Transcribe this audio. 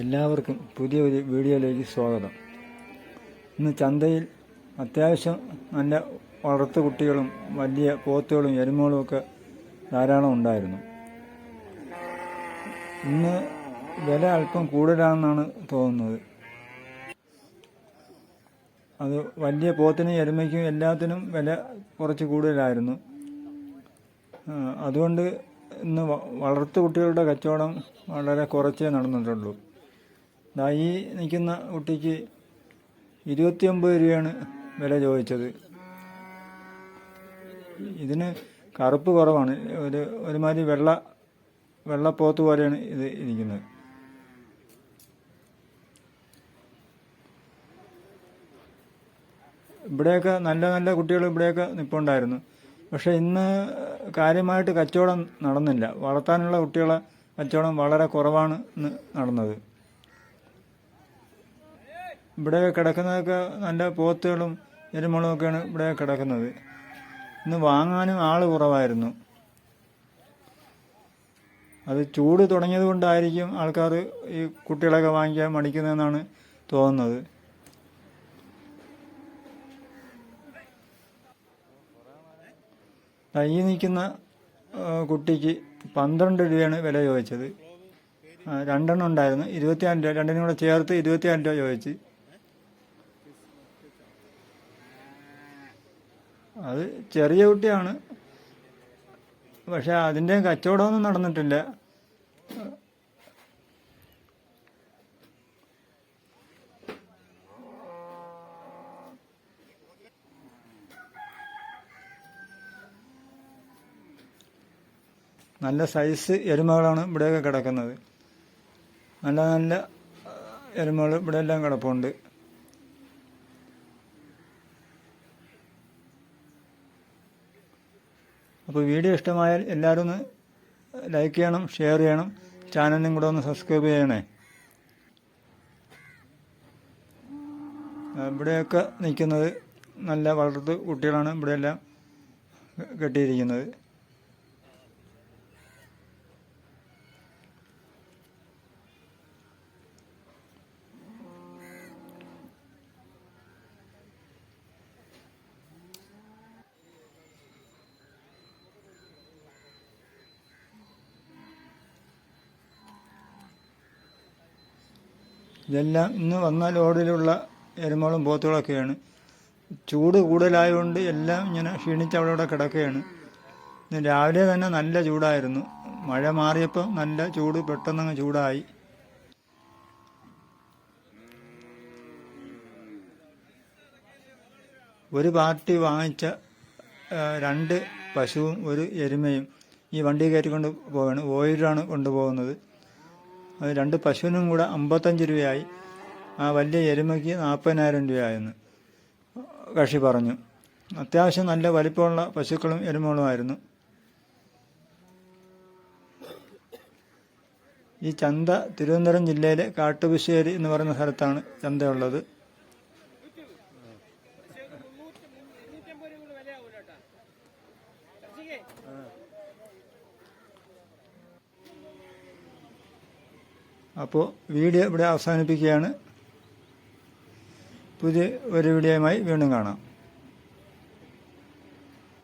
എല്ലാവർക്കും പുതിയ ഒരു വീഡിയോയിലേക്ക് സ്വാഗതം. ഇന്ന് ചന്തയിൽ അത്യാവശ്യം നല്ല വളർത്തു കുട്ടികളും വലിയ പോത്തുകളും എരുമകളും ഒക്കെ ധാരാളം ഉണ്ടായിരുന്നു. ഇന്ന് വില അല്പം കൂടുതലാണെന്നാണ് തോന്നുന്നത്. അത് വലിയ പോത്തിനും എരുമയ്ക്കും എല്ലാത്തിനും വില കുറച്ച് കൂടുതലായിരുന്നു. അതുകൊണ്ട് ഇന്ന് വളർത്തു കുട്ടികളുടെ കച്ചവടം വളരെ കുറച്ചേ നടന്നിട്ടുള്ളൂ. ഈ നിൽക്കുന്ന കുട്ടിക്ക് ഇരുപത്തിയൊമ്പത് രൂപയാണ് വില ചോദിച്ചത്. ഇതിന് കറുപ്പ് കുറവാണ്. ഒരു ഒരുമാതിരി വെള്ള വെള്ളപ്പോത്ത് പോലെയാണ് ഇത് ഇരിക്കുന്നത്. ഇവിടെയൊക്കെ നല്ല നല്ല കുട്ടികൾ ഇവിടെയൊക്കെ നിൽപ്പുണ്ടായിരുന്നു പക്ഷേ ഇന്ന് കാര്യമായിട്ട് കച്ചവടം നടന്നില്ല. വളർത്താനുള്ള കുട്ടികളെ കച്ചവടം വളരെ കുറവാണ് നടന്നത്. ഇവിടെ കിടക്കുന്നതൊക്കെ നല്ല പോത്തുകളും എരുമകളും ഒക്കെയാണ് ഇവിടെ കിടക്കുന്നത്. ഇന്ന് വാങ്ങാനും ആൾ കുറവായിരുന്നു. അത് ചൂട് തുടങ്ങിയത് കൊണ്ടായിരിക്കും ആൾക്കാർ ഈ കുട്ടികളൊക്കെ വാങ്ങിക്കാൻ മടിക്കുന്നതെന്നാണ് തോന്നുന്നത്. ഈ നിൽക്കുന്ന കുട്ടിക്ക് പന്ത്രണ്ട് രൂപയാണ് വില ചോദിച്ചത്. രണ്ടെണ്ണം ഉണ്ടായിരുന്നു. ഇരുപത്തിനാല് രൂപ രണ്ടിനും കൂടെ ചേർത്ത് ഇരുപത്തിനാല് രൂപ ചോദിച്ച്. അത് ചെറിയ കുട്ടിയാണ്. പക്ഷെ അതിന്റെ കച്ചവടമൊന്നും നടന്നിട്ടില്ല. നല്ല സൈസ് എരുമകളാണ് ഇവിടെയൊക്കെ കിടക്കുന്നത്. നല്ല നല്ല എരുമകൾ ഇവിടെ എല്ലാം കിടപ്പുണ്ട്. അപ്പോൾ വീഡിയോ ഇഷ്ടമായാൽ എല്ലാവരും ഒന്ന് ലൈക്ക് ചെയ്യണം ഷെയർ ചെയ്യണം. ചാനലിനും കൂടെ ഒന്ന് സബ്സ്ക്രൈബ് ചെയ്യണേ. ഇവിടെയൊക്കെ നിൽക്കുന്നത് നല്ല വളർത്ത് കുട്ടികളാണ് ഇവിടെയെല്ലാം കെട്ടിയിരിക്കുന്നത്. ഇതെല്ലാം ഇന്ന് വന്ന ലോഡിലുള്ള എരുമകളും പോത്തുകളൊക്കെയാണ്. ചൂട് കൂടുതലായതുകൊണ്ട് എല്ലാം ഇങ്ങനെ ക്ഷീണിച്ച് അവിടെ ഇവിടെ കിടക്കുകയാണ്. ഇന്ന് രാവിലെ തന്നെ നല്ല ചൂടായിരുന്നു. മഴ മാറിയപ്പോൾ നല്ല ചൂട് പെട്ടെന്നങ്ങ് ചൂടായി. ഒരു പാർട്ടി വാങ്ങിച്ച രണ്ട് പശുവും ഒരു എരുമയും ഈ വണ്ടി കയറ്റിക്കൊണ്ട് പോവുകയാണ് ഓയിലാണ് കൊണ്ടുപോകുന്നത്. അത് രണ്ട് പശുവിനും കൂടെ അമ്പത്തഞ്ച് രൂപയായി. ആ വലിയ എരുമയ്ക്ക് നാൽപ്പതിനായിരം രൂപയായെന്ന് കക്ഷി പറഞ്ഞു. അത്യാവശ്യം നല്ല വലിപ്പമുള്ള പശുക്കളും എരുമകളുമായിരുന്നു. ഈ ചന്ത തിരുവനന്തപുരം ജില്ലയിലെ കാട്ടുപുശ്ശേരി എന്ന് പറയുന്ന സ്ഥലത്താണ് ചന്തയുള്ളത്. അപ്പോൾ വീഡിയോ ഇവിടെ അവസാനിപ്പിക്കുകയാണ്. പുതിയ ഒരു വീഡിയോയുമായി വീണ്ടും കാണാം.